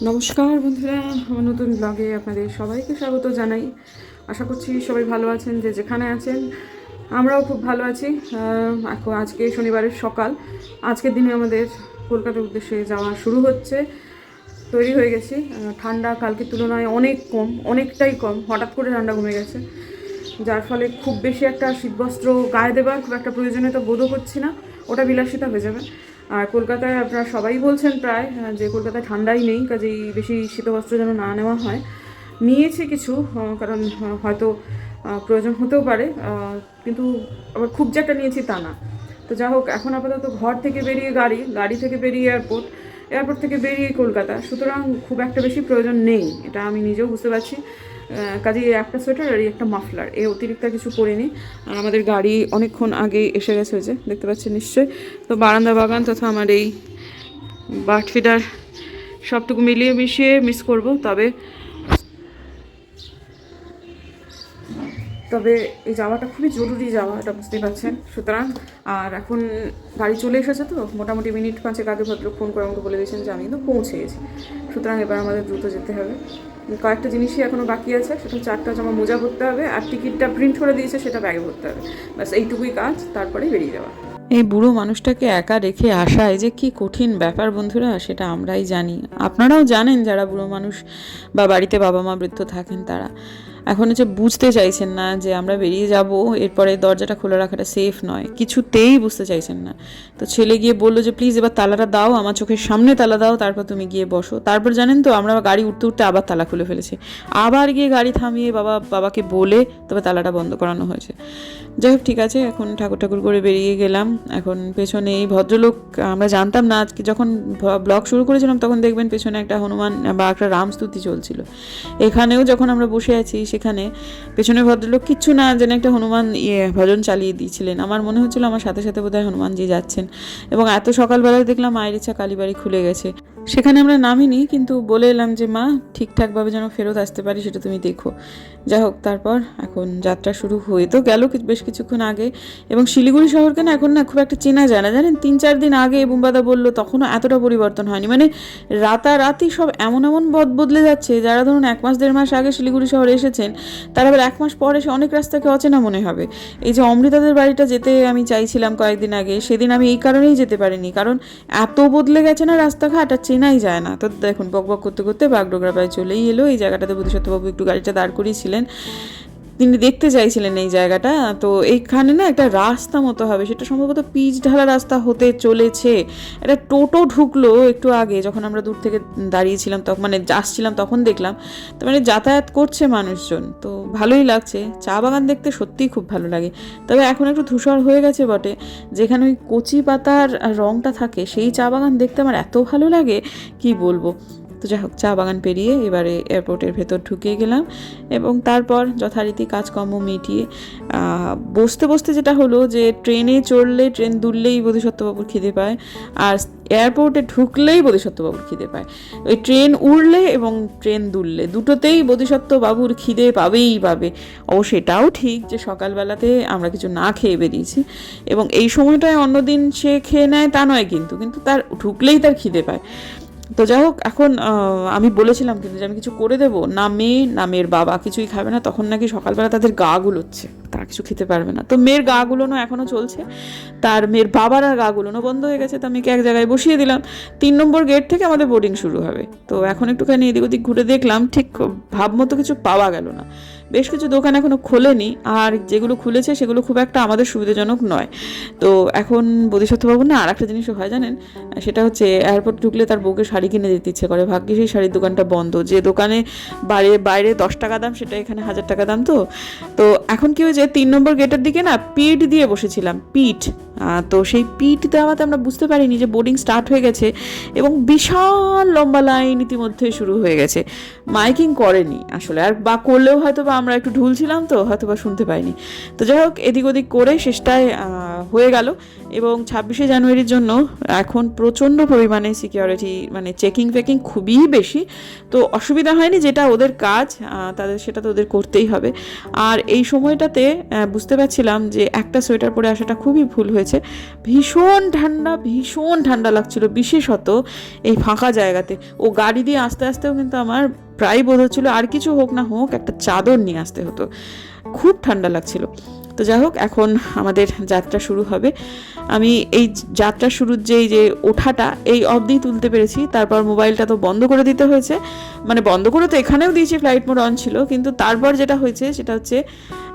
নমস্কার বন্ধুরা, আমার নতুন ব্লগে আপনাদের সবাইকে স্বাগত জানাই। আশা করছি সবাই ভালো আছেন, যে যেখানে আছেন, আমরাও খুব ভালো আছি। আজকে শনিবারের সকাল। আজকের দিনে আমাদের কলকাতার উদ্দেশ্যে যাওয়া শুরু হচ্ছে, তৈরি হয়ে গেছি। ঠান্ডা কালকের তুলনায় অনেক কম, অনেকটাই কম, হঠাৎ করে ঠান্ডা কমে গেছে। যার ফলে খুব বেশি একটা শীতবস্ত্র গায়ে দেবার খুব একটা প্রয়োজনীয়তা বোধও করছি না, ওটা বিলাসিতা হয়ে যাবে। আর কলকাতায় আপনারা সবাই বলছেন প্রায় যে কলকাতায় ঠান্ডাই নেই, কাজেই বেশি শীতবস্ত্র যেন না নেওয়া হয়। নিয়েছি কিছু কারণ হয়তো প্রয়োজন হতেও পারে কিন্তু আবার খুব যে একটা নিয়েছি তা না। তো যা হোক, এখন আপাতত ঘর থেকে বেরিয়ে গাড়ি গাড়ি থেকে বেরিয়ে এয়ারপোর্ট এয়ারপোর্ট থেকে বেরিয়ে কলকাতা। সুতরাং খুব একটা বেশি প্রয়োজন নেই, এটা আমি নিজেও বুঝতে পারছি। কাজেই একটা সোয়েটার আর একটা মাফলার। এই অতিরিক্ত কিছু পরিনি। আর আমাদের গাড়ি অনেকক্ষণ আগেই এসে গেছে হয়েছে দেখতে পাচ্ছেন নিশ্চয়ই। তো বারান্দা বাগান তথা আমার এই বার্ড ফিডার সবটুকু মিলিয়ে মিশিয়ে মিস করব। তবে তবে এই যাওয়াটা খুবই জরুরি যাওয়া, এটা বুঝতেই পারছেন। সুতরাং, আর এখন গাড়ি চলে এসেছে তো, মোটামুটি মিনিট পাঁচেক আগে ভদ্রলোক ফোন করে আমাকে বলে দিয়েছেন যে আমি কিন্তু পৌঁছে গেছি। সুতরাং এবার আমাদের দ্রুত যেতে হবে। কয়েকটা জিনিসই এখনও বাকি আছে, সেটা চারটা জমা মোজা ভরতে হবে, আর টিকিটটা প্রিন্ট করে দিয়েছে, সেটা ব্যাগে ভরতে হবে। ব্যাস, এইটুকুই কাজ, তারপরেই বেরিয়ে যাওয়া। এই বুড়ো মানুষটাকে একা রেখে আসায় যে কি কঠিন ব্যাপার বন্ধুরা, সেটা আমরাই জানি। আপনারাও জানেন যারা বুড়ো মানুষ বা বাড়িতে বাবা মা বৃদ্ধ থাকেন তারা। এখন হচ্ছে বুঝতে চাইছেন না যে আমরা বেরিয়ে যাব, এরপরে দরজাটা খোলা রাখাটা সেফ নয়। কিছুতেই বুঝতে চাইছেন না। তো ছেলে গিয়ে বলল যে, প্লিজ এবার তালাটা দাও, আমার চোখের সামনে তালা দাও, তারপর তুমি গিয়ে বসো। তারপর জানেন তো, আমরা গাড়ি উঠতে উঠতে আবার তালা খুলে ফেলেছি। আবার গিয়ে গাড়ি থামিয়ে বাবা, বাবাকে বলে তবে তালাটা বন্ধ করানো হয়েছে। যাই হোক, ঠিক আছে, এখন ঠাকুর ঠাকুর করে বেরিয়ে গেলাম। এখন পেছনে এই ভদ্রলোক, আমরা জানতাম না, আজকে যখন ব্লগ শুরু করেছিলাম, তখন দেখবেন পেছনে একটা হনুমান বা একটা রামস্তুতি চলছিল। এখানেও যখন আমরা বসে আছি সেখানে। পেছনে ভদ্রলোক কিচ্ছু না যেন একটা হনুমান ইয়ে ভজন চালিয়ে দিয়েছিলেন। আমার মনে হচ্ছিল আমার সাথে সাথে বোধহয় হনুমানজি যাচ্ছেন। এবং এত সকালবেলায় দেখলাম ইচ্ছা কালীবাড়ি খুলে গেছে। সেখানে আমরা নামিনি, কিন্তু বলে এলাম যে, মা, ঠিকঠাকভাবে যেন ফেরত আসতে পারি, সেটা তুমি দেখো। যাই হোক, তারপর এখন যাত্রা শুরু হয়ে তো গেল বেশ কিছুক্ষণ আগে। এবং শিলিগুড়ি শহরকে না এখন না খুব একটা চেনা যায় না। জানেন, তিন চার দিন আগে বুম্বাদা বলল, তখনও এতটা পরিবর্তন হয়নি। মানে রাতারাতি সব এমন এমন বদ বদলে যাচ্ছে, যারা ধরুন এক মাস, দেড় মাস আগে শিলিগুড়ি শহরে এসেছেন, তারা আবার এক মাস পরে এসে অনেক রাস্তাকে অচেনা মনে হবে। এই যে অমৃতাদের বাড়িটা যেতে আমি চাইছিলাম কয়েকদিন আগে, সেদিন আমি এই কারণেই যেতে পারিনি। কারণ এত বদলে গেছে না রাস্তাঘাট, আর চেনাই যায় না। তো দেখুন, বক বক করতে করতে বাগডোগরা প্রায় চলেই এলো। এই জায়গাটাতে বোধিসত্ত্ববাবু একটু গাড়িটা দাঁড় করিয়েছিলেন। তিনি দেখতে চাইছিলেন এই জায়গাটা। তো এইখানে না একটা রাস্তা মতো হবে। সেটা সম্ভবত পিচ ঢালা রাস্তা হতে চলেছে। একটা টোটো ঢুকলো একটু আগে, যখন আমরা দূর থেকে দাঁড়িয়েছিলাম তখন মানে আসছিলাম তখন দেখলাম। তো মানে যাতায়াত করছে মানুষজন। তো ভালোই লাগছে। চা বাগান দেখতে সত্যিই খুব ভালো লাগে। তবে এখন একটু ধূসর হয়ে গেছে বটে। যেখানে ওই কচি পাতার রঙটা থাকে, সেই চা বাগান দেখতে আমার এত ভালো লাগে, কি বলব? তো যাই হোক, চা বাগান পেরিয়ে এবারে এয়ারপোর্টের ভেতর ঢুকে গেলাম এবং তারপর যথারীতি কাজকর্ম মিটিয়ে বসতে বসতে যেটা হলো যে ট্রেনে চড়লে ট্রেন দুললেই বোধিসত্ত্ববাবুর খিদে পায় আর এয়ারপোর্টে ঢুকলেই বোধিসত্ত্ববাবুর খিদে পায়। ওই ট্রেন উড়লে এবং ট্রেন দুললে, দুটোতেই বোধিসত্ত্ববাবুর খিদে পাবেই পাবে। ও সেটাও ঠিক যে সকালবেলাতে আমরা কিছু না খেয়ে বেরিয়েছি এবং এই সময়টায় অন্যদিন সে খেয়ে নেয় তা নয় কিন্তু কিন্তু তার ঢুকলেই তার খিদে পায়। তো যাই হোক, এখন আমি বলেছিলাম কিন্তু যে আমি কিছু করে দেবো। না মেয়ে, না মেয়ের বাবা, কিছুই খাবে না। তখন নাকি সকালবেলা তাদের গা গুলোচ্ছে। তারা কিছু খেতে পারবে না। তো মেয়ের গা গুলোনো এখনও চলছে। তার মেয়ের বাবার আর গা গুলোনো বন্ধ হয়ে গেছে। তো আমি এক জায়গায় বসিয়ে দিলাম। তিন নম্বর গেট থেকে আমাদের বোর্ডিং শুরু হবে। তো এখন একটুখানি এদিক ওদিক ঘুরে দেখলাম। ঠিক ভাব মতো কিছু পাওয়া গেল না। বেশ কিছু দোকান এখনও খোলেনি, আর যেগুলো খুলেছে সেগুলো খুব একটা আমাদের সুবিধাজনক নয়। তো এখন বোধিসত্ত্ববাবু না আর একটা জিনিসও হয় জানেন? সেটা হচ্ছে এয়ারপোর্ট ঢুকলে তার বউকে শাড়ি কিনে দিতে ইচ্ছে করে। ভাগ্যে সেই শাড়ির দোকানটা বন্ধ। যে দোকানে বাইরে বাইরে দশ টাকা দাম, সেটা এখানে হাজার টাকা দাম তো। তো এখন কি হয়েছে, তিন নম্বর গেটের দিকে না পিঠ দিয়ে বসেছিলাম, পিঠ। তো সেই পিঠ দেওয়াতে আমরা বুঝতে পারিনি যে বোর্ডিং স্টার্ট হয়ে গেছে এবং বিশাল লম্বা লাইন ইতিমধ্যে শুরু হয়ে গেছে। মাইকিং করেনি আসলে, আর বা করলেও হয়তো বা আমরা একটু ঢুলছিলাম তো হয়তো বা শুনতে পাইনি। তো যাই হোক, এদিক ওদিক করে শেষটায় হয়ে গেল। এবং ছাব্বিশে জানুয়ারির জন্য এখন প্রচণ্ড পরিমাণে সিকিউরিটি মানে চেকিং ফেকিং খুবই বেশি। তো অসুবিধা হয়নি যেটা ওদের কাজ তাদের, সেটা তো ওদের করতেই হবে। আর এই সময়টাতে বুঝতে পারছিলাম যে একটা সোয়েটার পরে আসাটা খুবই ভুল হয়েছে। ভীষণ ঠান্ডা ভীষণ ঠান্ডা লাগছিল, বিশেষত এই ফাঁকা জায়গাতে। ও গাড়ি দিয়ে আস্তে আস্তেও কিন্তু আমার প্রায় বোধ হচ্ছিল আর কিছু হোক না হোক একটা চাদর নিয়ে আসতে হতো। খুব ঠান্ডা লাগছিল। তো যাই হোক, এখন আমাদের যাত্রা শুরু হবে। আমি এই যাত্রা শুরুর যে এই যে ওঠাটা, এই অবধি তুলতে পেরেছি। তারপর মোবাইলটা তো বন্ধ করে দিতে হয়েছে। মানে বন্ধ করে তো এখানেও দিয়েছি ফ্লাইট মোড অন ছিল। কিন্তু তারপর যেটা হয়েছে, সেটা হচ্ছে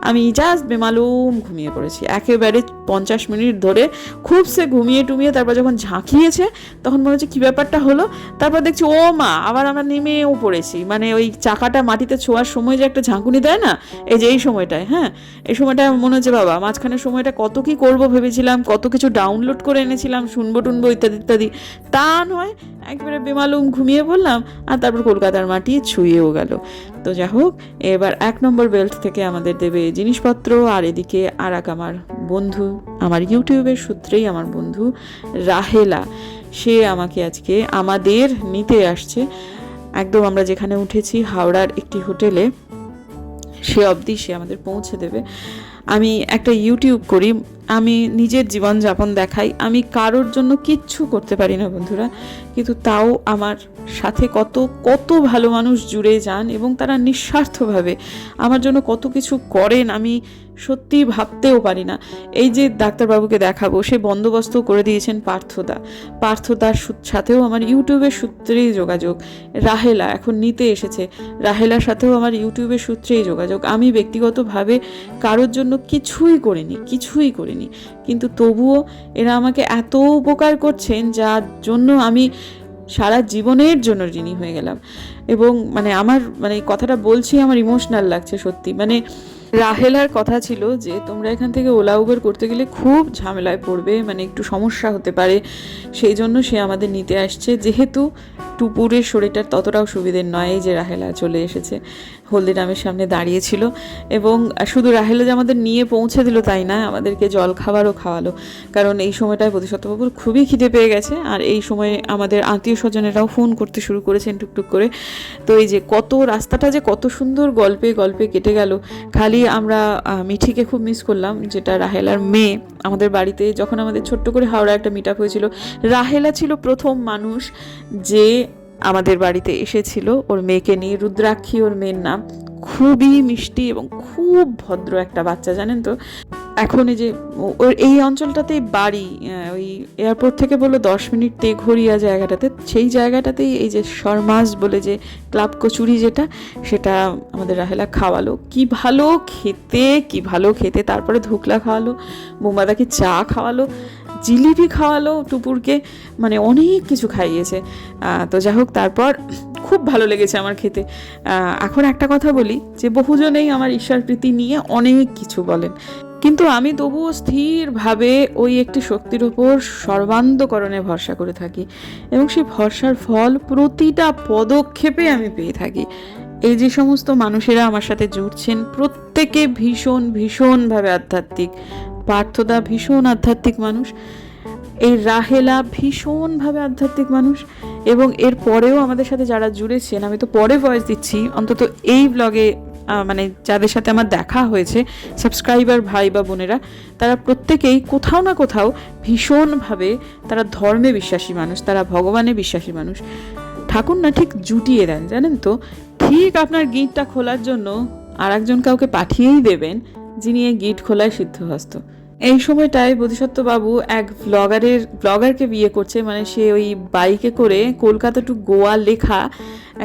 আমি জাস্ট বেমালুম ঘুমিয়ে পড়েছি। একেবারে পঞ্চাশ মিনিট ধরে খুব সে ঘুমিয়ে টুমিয়ে তারপর যখন ঝাঁকিয়েছে, তখন মনে হচ্ছে কী ব্যাপারটা হলো? তারপর দেখছি, ও মা, আবার আমরা নেমেও পড়েছি। মানে ওই চাকাটা মাটিতে ছোঁয়ার সময় যে একটা ঝাঁকুনি দেয় না? এই যে এই সময়টায় হ্যাঁ? এই সময়টায় মনে হচ্ছে, বাবা মাঝখানে সময়টা কত কি করব ভেবেছিলাম, কত কিছু ডাউনলোড করে এনেছিলাম, শুনব টুনবো ইত্যাদি ইত্যাদি। তা নয়, একবারে বেমালুম ঘুমিয়ে পড়লাম আর তারপর কলকাতার মাটি ছুঁয়েও গেল। তো যাই হোক, এবার এক নম্বর বেল্ট থেকে আমাদের দেবে জিনিসপত্র আর এদিকে আর এক আমার বন্ধু, আমার ইউটিউবের সূত্রেই আমার বন্ধু রাহেলা। সে আমাকে আজকে আমাদের নিতে আসছে। একদম আমরা যেখানে উঠেছি হাওড়ার একটি হোটেলে, সে অবধি সে আমাদের পৌঁছে দেবে। আমি একটা ইউটিউব করি আমি নিজের জীবনযাপন দেখাই, আমি কারোর জন্য কিচ্ছু করতে পারি না বন্ধুরা। কিন্তু তাও আমার সাথে কত কত ভালো মানুষ জুড়ে যান এবং তারা নিঃস্বার্থভাবে আমার জন্য কত কিছু করেন আমি সত্যি ভাবতেও পারি না। এই যে ডাক্তারবাবুকে দেখাবো, সে বন্দোবস্ত করে দিয়েছেন পার্থদা। পার্থদার সাথেও আমার ইউটিউবের সূত্রেই যোগাযোগ। রাহেলা এখন নিতে এসেছে। রাহেলার সাথেও আমার ইউটিউবের সূত্রেই যোগাযোগ। আমি ব্যক্তিগতভাবে কারোর জন্য কিছুই করিনি কিছুই করিনি। কিন্তু তবুও এরা আমাকে এত উপকার করছেন, যার জন্য আমি সারা জীবনের জন্য ঋণী হয়ে গেলাম। এবং মানে আমার মানে কথাটা বলছি আমার ইমোশনাল লাগছে সত্যি। মানে রাহেলার কথা ছিল যে, তোমরা এখান থেকে ওলা উবের করতে গেলে খুব ঝামেলায় পড়বে মানে একটু সমস্যা হতে পারে। সেই জন্য সে আমাদের নিতে আসছে। যেহেতু টুপুরের শরীরটার ততটাও সুবিধের নয় যে রাহেলা চলে এসেছে। হলদিরামের সামনে দাঁড়িয়েছিল এবং শুধু রাহেলা যে আমাদের নিয়ে পৌঁছে দিল তাই না, আমাদেরকে জল খাবারও খাওয়ালো। কারণ এই সময়টায় প্রতিশতবাবুর খুবই খিদে পেয়ে গেছে আর এই সময়ে আমাদের আত্মীয় স্বজনেরাও ফোন করতে শুরু করেছেন টুকটুক করে। তো এই যে কত রাস্তাটা যে কত সুন্দর গল্পে গল্পে কেটে গেল, খালি আমরা মিঠিকে খুব মিস করলাম, যেটা রাহেলার মেয়ে। আমাদের বাড়িতে যখন আমাদের ছোট্ট করে হাওড়া একটা মিট আপ হয়েছিল, রাহেলা ছিল প্রথম মানুষ যে আমাদের বাড়িতে এসেছিল ওর মেয়েকে নিয়ে। রুদ্রাক্ষী ওর মেয়ের নাম। খুবই মিষ্টি এবং খুব ভদ্র একটা বাচ্চা, জানেন তো? এখন এই যে ওর এই অঞ্চলটাতেই বাড়ি ওই এয়ারপোর্ট থেকে বলল দশ মিনিট তেঘরিয়া জায়গাটাতে। সেই জায়গাটাতেই এই যে শর্মাস বলে যে ক্লাব কচুরি যেটা, সেটা আমাদের রাহেলা খাওয়ালো। কি ভালো খেতে, কি ভালো খেতে। তারপরে ধুকলা খাওয়ালো বোমাদাকে চা খাওয়ালো। জিলিপি খাওয়ালো টুপুরকে মানে অনেক কিছু খাইয়েছে। তো যাই হোক, তারপর খুব ভালো লেগেছে আমার খেতে। এখন একটা কথা বলি, যে বহুজনেই আমার ঈশ্বর প্রীতি নিয়ে অনেক কিছু বলেন। কিন্তু আমি তবুও স্থিরভাবে ওই একটি শক্তির উপর সর্বান্তকরণে ভরসা করে থাকি এবং সেই ভরসার ফল প্রতিটা পদক্ষেপে আমি পেয়ে থাকি। এই যে সমস্ত মানুষেরা আমার সাথে জুড়ছেন প্রত্যেকে ভীষণ, ভীষণভাবে আধ্যাত্মিক। পার্থদা ভীষণ আধ্যাত্মিক মানুষ। এই রাহেলা ভীষণভাবে আধ্যাত্মিক মানুষ এবং এর পরেও আমাদের সাথে যারা জুড়েছেন, আমি তো পরে ভয়েস দিচ্ছি, অন্তত এই ব্লগে মানে যাদের সাথে আমার দেখা হয়েছে সাবস্ক্রাইবার ভাই বা বোনেরা, তারা প্রত্যেকেই কোথাও না কোথাও ভীষণভাবে তারা ধর্মে বিশ্বাসী মানুষ, তারা ভগবানে বিশ্বাসী মানুষ। ঠাকুর না ঠিক জুটিয়ে দেন, জানেন তো? ঠিক আপনার গিটটা খোলার জন্য আর একজন কাউকে পাঠিয়েই দেবেন, যিনি এই গিট খোলায় সিদ্ধহস্ত। এই সময়টায় বোধিসত্ত্ব বাবু এক ব্লগারের ব্লগারকে বিয়ে করছে মানে সে ওই বাইকে করে কলকাতা টু গোয়া লেখা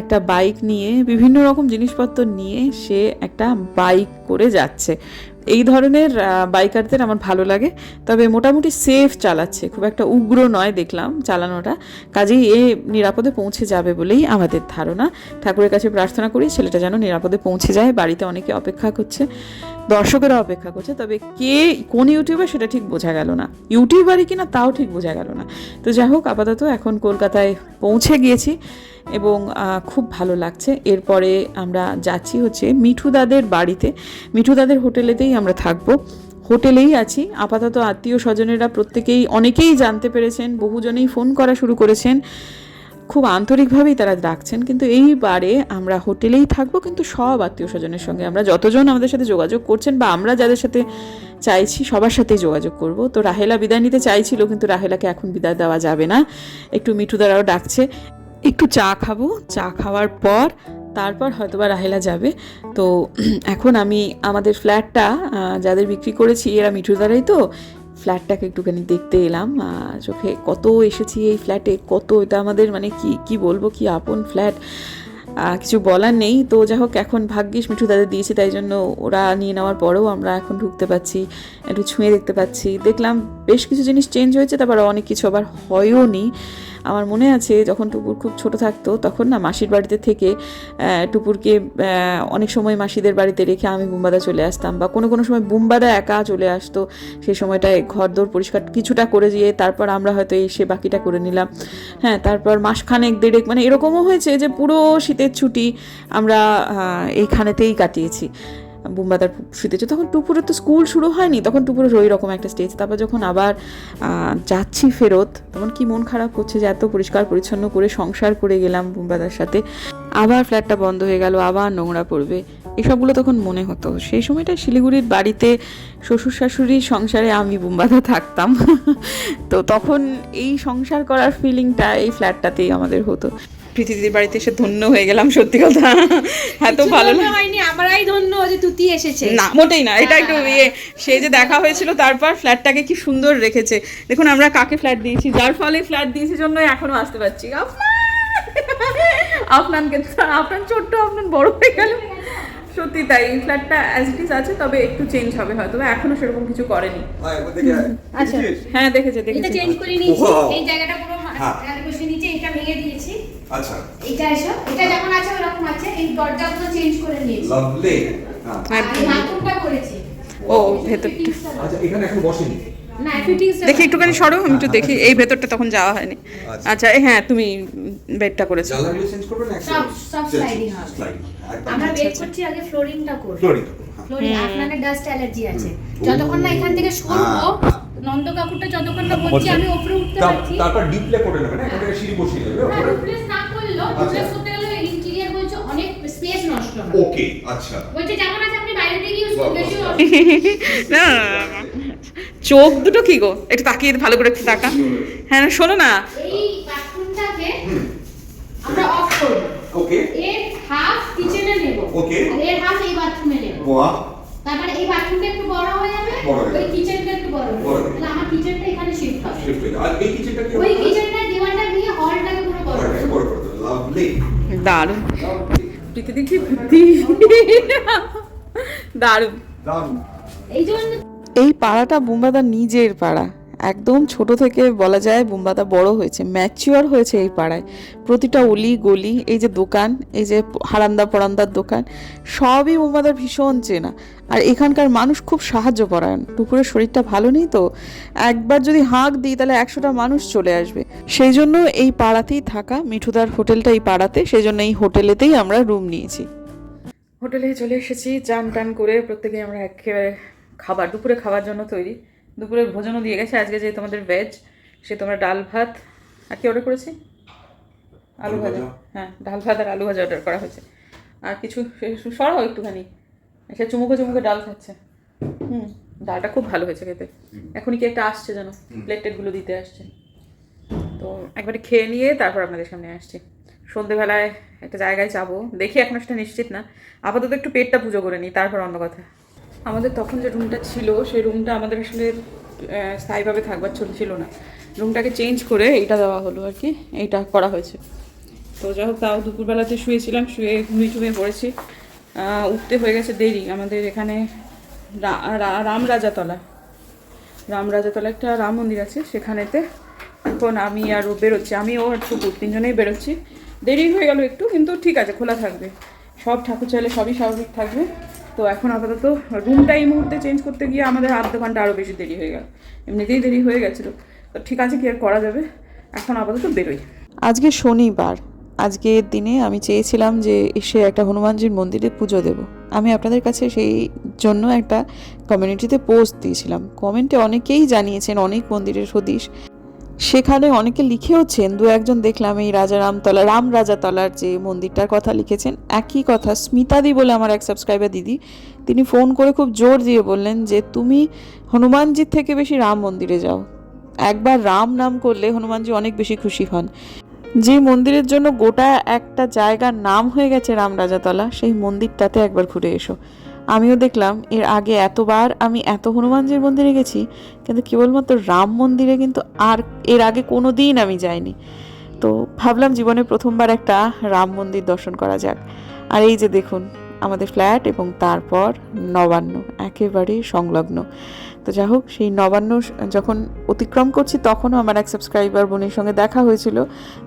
একটা বাইক নিয়ে, বিভিন্ন রকম জিনিসপত্র নিয়ে সে একটা বাইক করে যাচ্ছে। এই ধরনের বাইকারদের আমার ভালো লাগে, তবে মোটামুটি সেফ চালাচ্ছে, খুব একটা উগ্র নয় দেখলাম চালানোটা। কাজেই এ নিরাপদে পৌঁছে যাবে বলেই আমাদের ধারণা। ঠাকুরের কাছে প্রার্থনা করি ছেলেটা যেন নিরাপদে পৌঁছে যায়, বাড়িতে অনেকে অপেক্ষা করছে। দর্শকেরা অপেক্ষা করছে, তবে কে কোন ইউটিউবার সেটা ঠিক বোঝা গেল না। ইউটিউবারই কিনা তাও ঠিক বোঝা গেল না। তো যাই হোক, আপাতত এখন কলকাতায় পৌঁছে গিয়েছি এবং খুব ভালো লাগছে। এরপরে আমরা যাচ্ছি হচ্ছে মিঠুদাদের বাড়িতে। মিঠুদাদের হোটেলেতেই আমরা থাকব। হোটেলেই আছি। আপাতত আত্মীয় স্বজনেরা প্রত্যেকেই অনেকেই জানতে পেরেছেন, বহুজনেই ফোন করা শুরু করেছেন। খুব আন্তরিকভাবেই তারা ডাকছেন, কিন্তু এইবারে আমরা হোটেলেই থাকব, কিন্তু সব আত্মীয় স্বজনের সঙ্গে আমরা যতজন আমাদের সাথে যোগাযোগ করছেন বা আমরা যাদের সাথে চাইছি সবার সাথেই যোগাযোগ করব। তো রাহেলা বিদায় নিতে চাইছিল, কিন্তু রাহেলাকে এখন বিদায় দেওয়া যাবে না। একটু মিঠু দ্বারাও ডাকছে, একটু চা খাব। চা খাওয়ার পর তারপর হয়তো বা রাহেলা যাবে। তো এখন আমি, আমাদের ফ্ল্যাটটা যাদের বিক্রি করেছি, এরা মিঠুর দ্বারাই তো ফ্ল্যাটটাকে একটুখানি দেখতে এলাম চোখে কত এসেছি এই ফ্ল্যাটে, কত এটা আমাদের মানে কি কি বলব, কি আপন ফ্ল্যাট কিছু বলার নেই। তো যাই হোক, এখন ভাগ্যিস মিঠু দাদা দিয়েছে, তাই জন্য ওরা নিয়ে নেওয়ার পরেও আমরা এখন ঢুকতে পাচ্ছি, একটু ছুঁয়ে দেখতে পাচ্ছি। দেখলাম বেশ কিছু জিনিস চেঞ্জ হয়েছে, তারপর অনেক কিছু আবার হয়ও নি। আমার মনে আছে যখন টুপুর খুব ছোট থাকতো, তখন না মাসির বাড়িতে থেকে টুপুরকে অনেক সময় মাসিদের বাড়িতে রেখে আমি বুম্বাদা চলে আসতাম বা কোনো কোনো সময় বুম্বাদা একা চলে আসতো। সেই সময়টায় ঘর দোর পরিষ্কার কিছুটা করে দিয়ে তারপর আমরা হয়তো এসে বাকিটা করে নিলাম। হ্যাঁ তারপর মাসখানেক দেড়েক মানে এরকমও হয়েছে যে পুরো শীতের ছুটি আমরা এইখানেতেই কাটিয়েছি। বুম্বাদার শীতেছে, তখন টুপুরের তো স্কুল শুরু হয়নি, তখন টুপুরের ওই রকম একটা স্টেজ তারপর যখন আবার যাচ্ছি ফেরত, তখন কি মন খারাপ করছে যে এত পরিষ্কার পরিচ্ছন্ন করে সংসার করে গেলাম বুম্বাদার সাথে। আবার ফ্ল্যাটটা বন্ধ হয়ে গেল, আবার নোংরা পড়বে। এসবগুলো তখন মনে হতো। সেই সময়টা শিলিগুড়ির বাড়িতে শ্বশুর শাশুড়ির সংসারে আমি বুম্বাদা থাকতাম। তো তখন এই সংসার করার ফিলিংটা এই ফ্ল্যাটটাতেই আমাদের হতো। পৃথিবীর বাড়িতে এসে ধন্য হয়ে গেলাম সত্যি কথা। এত ভালো হয়নি আমরাই ধন্য যে তুতি এসেছে। না মোটেই না এটা একটু ইয়ে সেই যে দেখা হয়েছিল তারপর ফ্ল্যাটটাকে কি সুন্দর রেখেছে। দেখুন আমরা কাকে ফ্ল্যাট দিয়েছি যার ফলে ফ্ল্যাট দিয়েছি জন্য এখনও আসতে পারছি। আপনানকে আপনার ছোট্ট আপনার বড় হয়ে গেল। সত্যি তাই ফ্ল্যাটটা অ্যাজ ইট ইজ আছে তবে একটু চেঞ্জ হবে হয়তো বা এখনও সেরকম কিছু করেনি। আচ্ছা। হ্যাঁ দেখেছে এটা দেখেছে। চেঞ্জ করে নিয়েছি এই জায়গাটা পুরো হ্যাঁ। নিচে এটা ভেঙে দিয়েছি। আচ্ছা। এটা এসব এটা যেমন আছে ওরকম আছে। এই দরজাগুলো চেঞ্জ করে নিয়েছি। লাভলি হ্যাঁ। করেছি। ও, ভেতরটা। আচ্ছা এখানে এখন বসেনি? দেখি একটুখানি সরো আমি একটু দেখি। এই ভেতরটা তখন যাওয়া হয়নি। আচ্ছা। আচ্ছা এই হ্যাঁ তুমি বেডটা করেছ। আমরা বের করছি আগে ফ্লোরিংটা করব। ফ্লোরিং ফ্লোরিং আপনাদের ডাস্ট অ্যালার্জি আছে। যতক্ষণ না এখান থেকে সরবো হ্যাঁ। নন্দ কাকুরটা যতক্ষণ না বলছি আমি উপরে উঠতে পারছি। তারপর ডিপ্লে করে নেবেন এখান থেকে সিঁড়ি বসিয়ে নেবে না রিপ্লেস না আচ্ছা। রিপ্লেস করতে গেলে ইন্টেরিয়ার বলছে অনেক স্পেস নষ্ট হয় ওকে আচ্ছা। বলছে যেমন আছে আপনি বাইরে থেকে ইউজ করবেন বেশি না না, না, না, না। চোখ দুটো কি গো? একটু তাকিয়ে ভালো করে একটু তাকা। হ্যাঁ শোনো না। এই বাথরুমটাকে আমরা অফ করব। ওকে এর হাফ কিচেনে নেব. আর এর হাফ এই বাথরুমে নেব। বাহ। তারপরে এই বাথরুমটা একটু বড় হয়ে যাবে ওই কিচেনটা একটু বড় হয়ে বড় যাবে তাহলে আমার কিচেনটা এখানে শিফট হবে শিফট আর এই কিচেনটা কি ওই কিচেনটার দেওয়ালটা নিয়ে হলটাকে পুরো বড় করে বড় করে লাভলি দারুণ। বুদ্ধি দারুণ। দারুণ। এই জন্য এই পাড়াটা বুম্বাদা নিজের পাড়া। একদম ছোট থেকে বলা যায় বুম্বাদা বড় হয়েছে ম্যাচিওর হয়েছে এই পাড়ায়। প্রতিটা অলি, গলি, এই যে দোকান, এই যে হারান্দা পরান্দার দোকান, সবই বুম্বাদার ভীষণ চেনা। আর এখানকার মানুষ খুব সাহায্য পরায়ণ। দুপুরের শরীরটা ভালো নেই তো? একবার যদি হাঁক দিই, তাহলে একশোটা মানুষ চলে আসবে। সেই জন্য এই পাড়াতেই থাকা, মিঠুদার হোটেলটা এই পাড়াতে, সেই জন্য এই হোটেলেতেই আমরা রুম নিয়েছি। হোটেলে চলে এসেছি চান টান করে প্রত্যেকে আমরা একেবারে খাবার, দুপুরে খাওয়ার জন্য তৈরি। দুপুরের ভোজনও দিয়ে গেছে। আজকে যে তোমাদের ভেজ সে তোমরা ডাল ভাত আর কি অর্ডার করেছি? আলু ভাজা। হ্যাঁ ডাল ভাত আর আলু ভাজা অর্ডার করা হয়েছে। আর কিছু সরাও একটুখানি। সে চুমুকে চুমুকে ডাল খাচ্ছে। হুম ডালটা খুব ভালো হয়েছে খেতে। এখনই কি একটা আসছে যেন প্লেট টেটগুলো দিতে আসছে। তো একবারে খেয়ে নিয়ে তারপর আপনাদের সামনে আসছি। সন্ধেবেলায় একটা জায়গায় যাব। দেখি এখন সেটা নিশ্চিত না। আপাতত একটু পেটটা পুজো করে নিই তারপর অন্য কথা। আমাদের তখন যে রুমটা ছিল, সেই রুমটা আমাদের আসলে স্থায়ীভাবে থাকবার ছিল ছিল না। রুমটাকে চেঞ্জ করে এইটা দেওয়া হলো আর কি, এইটা করা হয়েছে। তো যাই হোক, তাও দুপুরবেলাতে শুয়েছিলাম, শুয়ে ঘুমিয়ে টুমিয়ে পড়েছি। উঠতে হয়ে গেছে দেরি। আমাদের এখানে রামরাজাতলা রামরাজাতলা একটা রাম মন্দির আছে, সেখানেতে এখন আমি আর ও বেরোচ্ছি। আমি ও টুকুর তিনজনেই বেরোচ্ছি। দেরি হয়ে গেল একটু, কিন্তু ঠিক আছে, খোলা থাকবে। সব ঠাকুর চাইলে সবই স্বাভাবিক থাকবে। তো এখন আপাতত রুমটা এই মুহূর্তে চেঞ্জ করতে গিয়ে আমাদের আধ ঘণ্টা আরও বেশি দেরি হয়ে গেল। এমনিতেই দেরি হয়ে গেছিল। তো ঠিক আছে কি আর করা যাবে? এখন আপাতত বেরোই। আজকে শনিবার। আজকের দিনে আমি চেয়েছিলাম যে এসে একটা হনুমানজির মন্দিরে পুজো দেব। আমি আপনাদের কাছে সেই জন্য একটা কমিউনিটিতে পোস্ট দিয়েছিলাম। কমেন্টে অনেকেই জানিয়েছেন, অনেক মন্দিরের হদিশ সেখানে অনেকে লিখেওছেন, দু একজন দেখলাম এই রাজা রামতলা, রাম রাজাতলার যে মন্দিরটার কথা লিখেছেন, একই কথা, স্মিতাদি বলে আমার এক সাবস্ক্রাইবার দিদি, তিনি ফোন করে খুব জোর দিয়ে বললেন যে, তুমি হনুমানজির থেকে বেশি রাম মন্দিরে যাও। একবার রাম নাম করলে হনুমানজি অনেক বেশি খুশি হন। যে মন্দিরের জন্য গোটা একটা জায়গার নাম হয়ে গেছে রাম রাজাতলা, সেই মন্দিরটাতে একবার ঘুরে এসো। আমিও দেখলাম, এর আগে এতবার আমি এত হনুমানজির মন্দিরে গেছি, কিন্তু কেবলমাত্র রাম মন্দিরে কিন্তু আর এর আগে কোনো দিন আমি যাইনি। তো ভাবলাম জীবনে প্রথমবার একটা রাম মন্দির দর্শন করা যাক। আর এই যে দেখুন আমাদের ফ্ল্যাট এবং তারপর নবান্ন, একেবারে সংলগ্ন। তো যাই হোক, সেই নবান্ন যখন অতিক্রম করছি তখনও আমার এক সাবস্ক্রাইবার বোনের সঙ্গে দেখা হয়েছিল।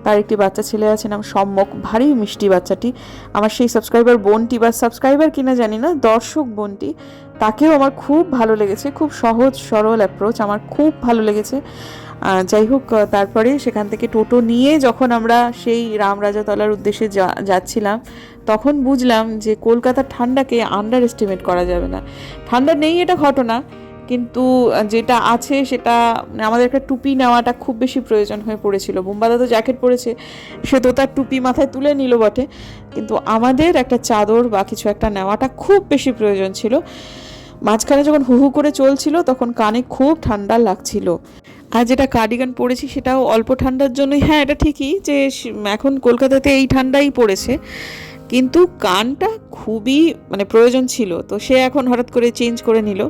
তার একটি বাচ্চা ছেলে আছে, নাম সম্যক ভারী মিষ্টি বাচ্চাটি। আমার সেই সাবস্ক্রাইবার বোনটি বা সাবস্ক্রাইবার কিনা জানি না, দর্শক বোনটি, তাকেও আমার খুব ভালো লেগেছে, খুব সহজ, সরল অ্যাপ্রোচ আমার খুব ভালো লেগেছে। যাই হোক তারপরে সেখান থেকে টোটো নিয়ে যখন আমরা সেই রামরাজাতলার উদ্দেশ্যে যাচ্ছিলাম তখন বুঝলাম যে কলকাতার ঠান্ডাকে আন্ডার এস্টিমেট করা যাবে না। ঠান্ডা নেই এটা ঘটনা, কিন্তু যেটা আছে সেটা মানে আমাদের একটা টুপি নেওয়াটা খুব বেশি প্রয়োজন হয়ে পড়েছিল। বোম্বাদা তো জ্যাকেট পরেছে, সে তো তার টুপি মাথায় তুলে নিল বটে। কিন্তু আমাদের একটা চাদর বা কিছু একটা নেওয়াটা খুব বেশি প্রয়োজন ছিল। মাঝখানে যখন হু হু করে চলছিল, তখন কানে খুব ঠান্ডা লাগছিল। আর যেটা কার্ডিগান পরেছি সেটাও অল্প ঠান্ডার জন্যই। হ্যাঁ এটা ঠিকই যে এখন কলকাতাতে এই ঠান্ডাই পড়েছে। কিন্তু কানটা খুবই মানে প্রয়োজন ছিল। তো সে এখন হঠাৎ করে চেঞ্জ করে নিল।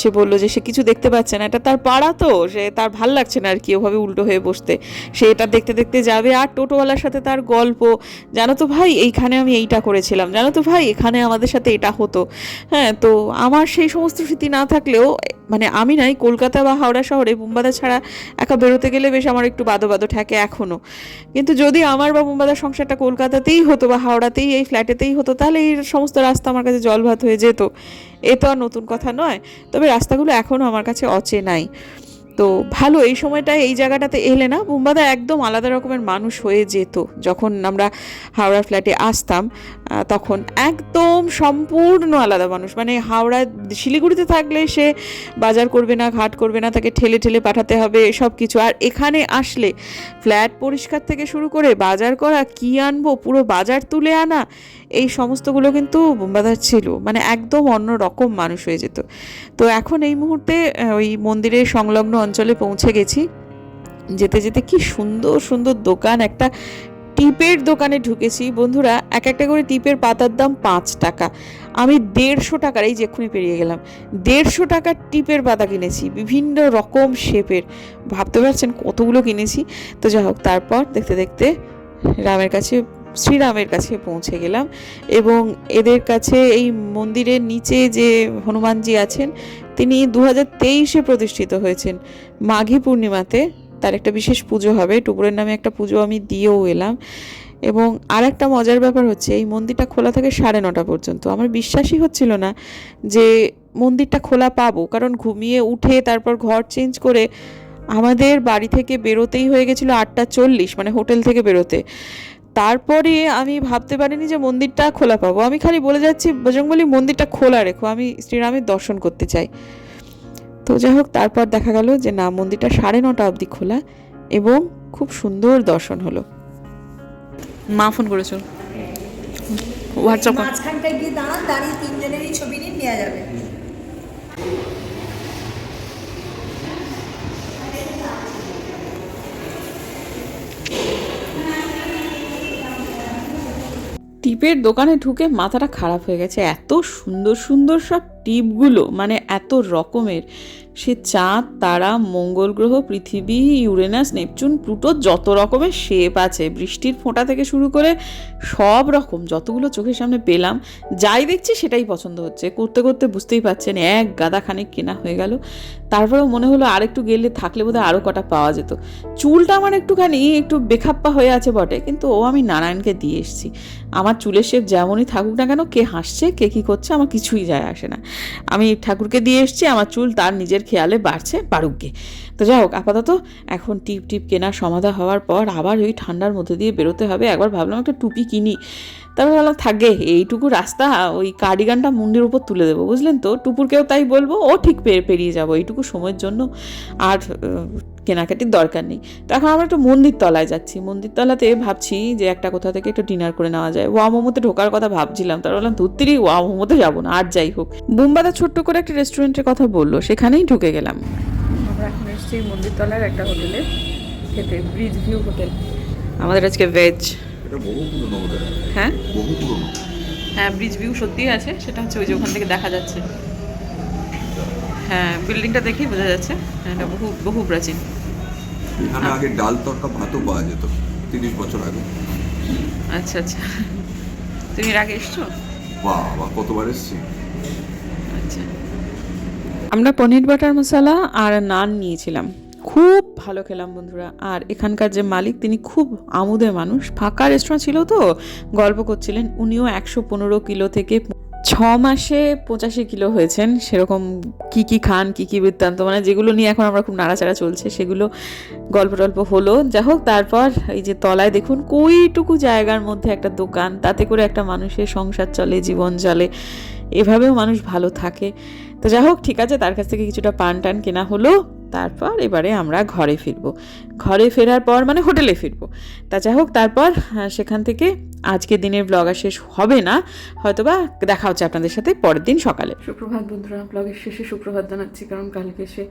সে বলল যে সে কিছু দেখতে পাচ্ছে না। এটা তার পাড়া তো, সে তার ভালো লাগছে না আর কি ওভাবে উল্টো হয়ে বসতে। সে এটা দেখতে দেখতে যাবে আর টোটোওয়ালার সাথে তার গল্প। জানো তো ভাই, এইখানে আমি এইটা করেছিলাম। জানো তো ভাই, এখানে আমাদের সাথে এটা হতো। হ্যাঁ তো আমার সেই সমস্ত স্মৃতি না থাকলেও মানে আমি নাই, কলকাতা বা হাওড়া শহরে, বোম্বাদা ছাড়া একা বেরোতে গেলে বেশ আমার একটু বাদো বাদো ঠেকে এখনও কিন্তু যদি আমার বা বোম্বাদার সংসারটা কলকাতাতেই হতো বা হাওড়াতেই, এই ফ্ল্যাটেতেই হতো, তাহলে এই সমস্ত রাস্তা আমার কাছে জল ভাত হয়ে যেত। এ তো আর নতুন কথা নয়। তবে রাস্তাগুলো এখনও আমার কাছে অচেনাই। তো ভালো, এই সময়টায় এই জায়গাটাতে এলে না বুম্বাদা একদম আলাদা রকমের মানুষ হয়ে যেত। যখন আমরা হাওড়া ফ্ল্যাটে আসতাম তখন একদম সম্পূর্ণ আলাদা মানুষ। মানে হাওড়া, শিলিগুড়িতে থাকলে সে বাজার করবে না, ঘাট করবে না, তাকে ঠেলে ঠেলে পাঠাতে হবে, সব কিছু। আর এখানে আসলে ফ্ল্যাট পরিষ্কার থেকে শুরু করে বাজার করা, কি আনব? পুরো বাজার তুলে আনা এই সমস্তগুলো কিন্তু বোম্বাদার ছিল। মানে একদম অন্য রকম মানুষ হয়ে যেত। তো এখন এই মুহূর্তে ওই মন্দিরের সংলগ্ন অঞ্চলে পৌঁছে গেছি। যেতে যেতে কি সুন্দর সুন্দর দোকান, একটা টিপের দোকানে ঢুকেছি। বন্ধুরা, এক একটা করে টিপের পাতার দাম পাঁচ টাকা। আমি দেড়শো টাকার, এই যে এক্ষুনি পেরিয়ে গেলাম, দেড়শো টাকার টিপের পাতা কিনেছি, বিভিন্ন রকম শেপের। ভাবতে পারছেন কতগুলো কিনেছি? তো যাই হোক, তারপর দেখতে দেখতে রামের কাছে শ্রীরামের কাছে পৌঁছে গেলাম এবং এদের কাছে এই মন্দিরের নিচে যে হনুমানজি আছেন, তিনি দু হাজার তেইশে প্রতিষ্ঠিত হয়েছেন। মাঘী পূর্ণিমাতে তার একটা বিশেষ পুজো হবে টুকুরের নামে একটা পুজো আমি দিয়েও এলাম। এবং আর একটা মজার ব্যাপার হচ্ছে, এই মন্দিরটা খোলা থাকে সাড়ে নটা পর্যন্ত। আমার বিশ্বাসই হচ্ছিল না যে মন্দিরটা খোলা পাবো, কারণ ঘুমিয়ে উঠে তারপর ঘর চেঞ্জ করে আমাদের বাড়ি থেকে বেরোতেই হয়ে গেছিল আটটা চল্লিশ মানে হোটেল থেকে বেরোতে। তারপরে আমি ভাবতে পারিনি যে মন্দিরটা খোলা পাবো। আমি খালি বলে যাচ্ছি বজরংবলী মন্দিরটা খোলা রেখো আমি শ্রীরামের দর্শন করতে চাই। তো যাই হোক তারপর দেখা গেল যে না মন্দিরটা সাড়ে নটা অবধি খোলা এবং খুব সুন্দর দর্শন হলো। মা ফোন করেছ? হোয়াটসঅ্যাপ মাঝখানটায় গিয়ে দাঁড়ান দাঁড়িয়ে তিনজনেরই ছবি নিয়ে নেওয়া যাবে। টিপের দোকানে ঢুকে মাথাটা খারাপ হয়ে গেছে। এত সুন্দর সুন্দর সব টিপগুলো মানে এত রকমের। সে চাঁদ, তারা, মঙ্গল গ্রহ, পৃথিবী, ইউরেনাস, নেপচুন, প্লুটো, যত রকমের শেপ আছে, বৃষ্টির ফোঁটা থেকে শুরু করে সব রকম, যতগুলো চোখের সামনে পেলাম, যাই দেখছি সেটাই পছন্দ হচ্ছে। করতে করতে বুঝতেই পারছেন, এক গাদা খানিক কেনা হয়ে গেল। তারপরেও মনে হলো আরেকটু গেলে থাকলে বোধহয় আরও কটা পাওয়া যেত। চুলটা আমার একটুখানি একটু বেখাপ্পা হয়ে আছে বটে, কিন্তু ও আমি নারায়ণকে দিয়ে এসেছি। আমার চুলের শেপ যেমনই থাকুক না কেন, কে হাসছে, কে কী করছে, আমার কিছুই যায় আসে না। আমি ঠাকুরকে দিয়ে এসছি, আমার চুল তার নিজের খেয়ালে বাড়ছে বাড়ুক তো যাই হোক, আপাতত এখন টিপ টিপ কেনার সমাধা হওয়ার পর আবার ওই ঠান্ডার মধ্যে দিয়ে বেরোতে হবে। একবার ভাবলাম একটা টুপি কিনি। তারপর ভাবলাম, থাকে এইটুকু রাস্তা, ওই কার্ডিগানটা মুন্ডের উপর তুলে দেবো, বুঝলেন তো? টুপুরকেও তাই বলব, ও ঠিক পেরিয়ে যাব, এইটুকু সময়ের জন্য। আর কেনাকাটির দরকার নেই। তো এখন আমরা একটু মন্দির তলায় যাচ্ছি। মন্দির তলাতে ভাবছি যে একটা কোথা থেকে একটু ডিনার করে নেওয়া যায়। ওয়া মোমোতে ঢোকার কথা ভাবছিলাম। তার বললাম ধুত্তিরি ওয়া মোমোতে যাব না আর যাই হোক। বুম্বাদা ছোট্ট করে একটা রেস্টুরেন্টের কথা বলল। সেখানেই ঢুকে গেলাম। আমরা এখন এসেছি মন্দির তলার একটা হোটেলে খেতে ব্রিজ ভিউ হোটেল। আমাদের আজকে ভেজ হ্যাঁ? হ্যাঁ ব্রিজ ভিউ সত্যিই আছে। সেটা হচ্ছে ওই যে ওখান থেকে দেখা যাচ্ছে। হ্যাঁ বিল্ডিংটা দেখেই বোঝা যাচ্ছে। হ্যাঁ, এটা বহু বহু প্রাচীন। এখানে আগে ডাল তরকা ভাতও পাওয়া যেত তিরিশ বছর আগে। আচ্ছা আচ্ছা। তুমি এর আগে এসছো? বাবা কতবার এসছি। আচ্ছা। আমরা পনির বাটার মশলা আর নান নিয়েছিলাম। খুব ভালো খেলাম বন্ধুরা। আর এখানকার যে মালিক তিনি খুব আমোদের মানুষ। ফাঁকা রেস্টুরেন্ট ছিল তো গল্প করছিলেন। উনিও একশো পনেরো কিলো থেকে ছ মাসে পঁচাশি কিলো হয়েছেন, সেরকম কি কি খান, কি কি বৃত্তান্ত মানে যেগুলো নিয়ে এখন আমরা খুব নাড়াচাড়া চলছে, সেগুলো গল্প টল্প হলো। যা হোক, তারপর এই যে তলায় দেখুন, কইটুকু জায়গার মধ্যে একটা দোকান, তাতে করে একটা মানুষের সংসার চলে, জীবন চলে, এভাবেও মানুষ ভালো থাকে। তো যাই হোক, ঠিক আছে, তার কাছ থেকে কিছুটা পান টান কেনা হলো, তারপর এবারে আমরা ঘরে ফিরবো। ঘরে ফেরার পর মানে হোটেলে ফিরবো। তা যাই হোক, তারপর সেখান থেকে আজকে দিনের ব্লগ আর শেষ হবে না হয়তো বা দেখা হচ্ছে আপনাদের সাথে পরের দিন সকালে। সুপ্রভাত বন্ধুরা ব্লগের শেষে সুপ্রভাত জানাচ্ছি, কারণ কালকে সে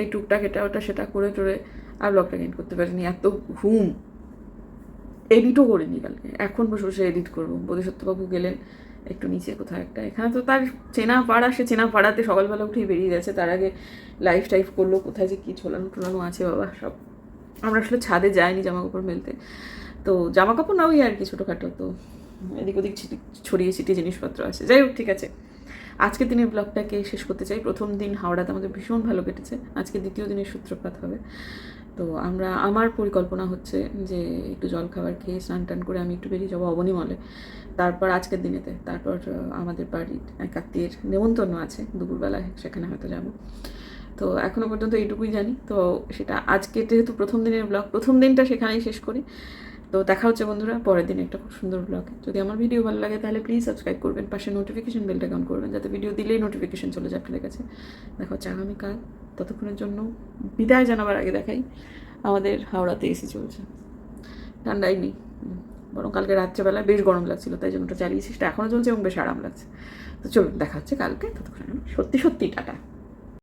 এই টুকটাক এটা ওটা সেটা করে টোরে আর ব্লগটা গেন করতে পারিনি, এত ঘুম। এডিটও করিনি কালকে, এখন বসে বসে এডিট করব। বোধসত্যবাবু গেলেন একটু নিচে কোথাও একটা, এখানে তো তার চেনা পাড়া, সে চেনা পাড়াতে সকালবেলা উঠেই বেরিয়ে গেছে তার আগে লাইফ টাইফ করল, কোথায় যে কী ঝোলানো টোলানো আছে বাবা সব। আমরা আসলে ছাদে যাইনি জামা কাপড় মেলতে। তো জামা কাপড় না আর কি ছোটোখাটো, তো এদিক ওদিক ছড়িয়ে ছিটিয়ে জিনিসপত্র আছে। যাই হোক, ঠিক আছে। আজকের দিনের ব্লগটাকে শেষ করতে চাই। প্রথম দিন হাওড়াতে আমাদের ভীষণ ভালো কেটেছে। আজকে দ্বিতীয় দিনের সূত্রপাত হবে। তো আমরা, আমার পরিকল্পনা হচ্ছে যে একটু জল খাবার খেয়ে স্নান টান করে আমি একটু বেরিয়ে যাব অবনীমলে তারপর আজকের দিনেতে, তারপর আমাদের বাড়ির এক আত্মীয়ের নেমন্তন্ন আছে। দুপুরবেলায় সেখানে হয়তো যাব। তো এখনও পর্যন্ত এইটুকুই জানি। তো সেটা আজকে যেহেতু প্রথম দিনের ব্লগ, প্রথম দিনটা সেখানেই শেষ করি। তো দেখা হচ্ছে বন্ধুরা, পরের দিন একটা খুব সুন্দর ব্লগে যদি আমার ভিডিও ভালো লাগে তাহলে প্লিজ সাবস্ক্রাইব করবেন, পাশে নোটিফিকেশন বেলটা অন করবেন, যাতে ভিডিও দিলেই নোটিফিকেশন চলে যায় আপনাদের কাছে। দেখা হচ্ছে আগামীকাল, ততক্ষণের জন্য বিদায় জানাবার আগে দেখাই, আমাদের হাওড়াতে এসি চলছে। ঠান্ডাই নেই বরং কালকে রাত্রেবেলায় বেশ গরম লাগছিল, তাই জন্য ওটা চালিয়েছি, সেটা এখনও চলছে এবং বেশ আরাম লাগছে। তো চলুন, দেখা হচ্ছে কালকে ততক্ষণ সত্যি সত্যি, টাটা।